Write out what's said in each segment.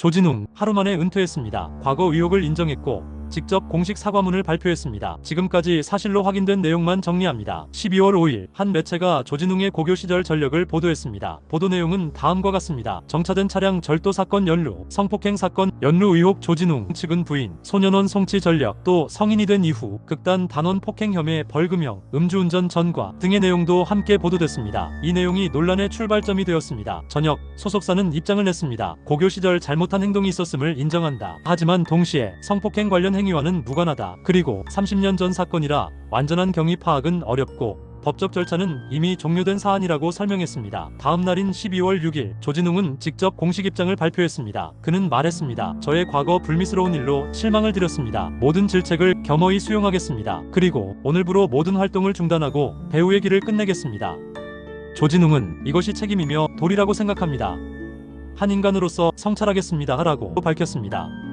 조진웅 하루 만에 은퇴했습니다. 과거 의혹을 인정했고 직접 공식 사과문을 발표했습니다. 지금까지 사실로 확인된 내용만 정리합니다. 12월 5일 한 매체가 조진웅의 고교 시절 전력을 보도했습니다. 보도 내용은 다음과 같습니다. 정차된 차량 절도 사건 연루, 성폭행 사건 연루 의혹 조진웅 측은 부인, 소년원 송치 전력, 또 성인이 된 이후 극단 단원 폭행 혐의 벌금형, 음주운전 전과 등의 내용도 함께 보도됐습니다. 이 내용이 논란의 출발점이 되었습니다. 저녁 소속사는 입장을 냈습니다. 고교 시절 잘못한 행동이 있었음을 인정한다. 하지만 동시에 성폭행 관련 행위와는 무관하다. 그리고 30년 전 사건이라 완전한 경위 파악은 어렵고 법적 절차는 이미 종료된 사안이라고 설명했습니다. 다음 날인 12월 6일 조진웅은 직접 공식 입장을 발표했습니다. 그는 말했습니다. 저의 과거 불미스러운 일로 실망을 드렸습니다. 모든 질책을 겸허히 수용하겠습니다. 그리고 오늘부로 모든 활동을 중단하고 배우의 길을 끝내겠습니다. 조진웅은 이것이 책임이며 도리라고 생각합니다. 한 인간으로서 성찰하겠습니다. 라고 밝혔습니다.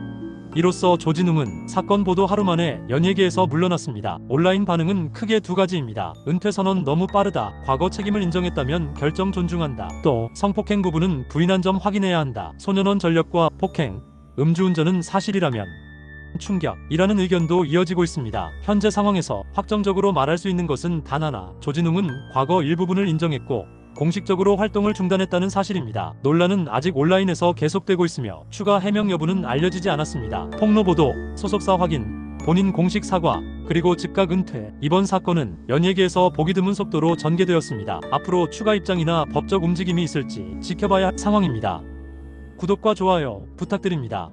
이로써 조진웅은 사건 보도 하루 만에 연예계에서 물러났습니다. 온라인 반응은 크게 두 가지입니다. 은퇴 선언 너무 빠르다. 과거 책임을 인정했다면 결정 존중한다. 또 성폭행 부분은 부인한 점 확인해야 한다. 소년원 전력과 폭행, 음주운전은 사실이라면 충격이라는 의견도 이어지고 있습니다. 현재 상황에서 확정적으로 말할 수 있는 것은 단 하나. 조진웅은 과거 일부분을 인정했고 공식적으로 활동을 중단했다는 사실입니다. 논란은 아직 온라인에서 계속되고 있으며 추가 해명 여부는 알려지지 않았습니다. 폭로 보도, 소속사 확인, 본인 공식 사과, 그리고 즉각 은퇴. 이번 사건은 연예계에서 보기 드문 속도로 전개되었습니다. 앞으로 추가 입장이나 법적 움직임이 있을지 지켜봐야 할 상황입니다. 구독과 좋아요 부탁드립니다.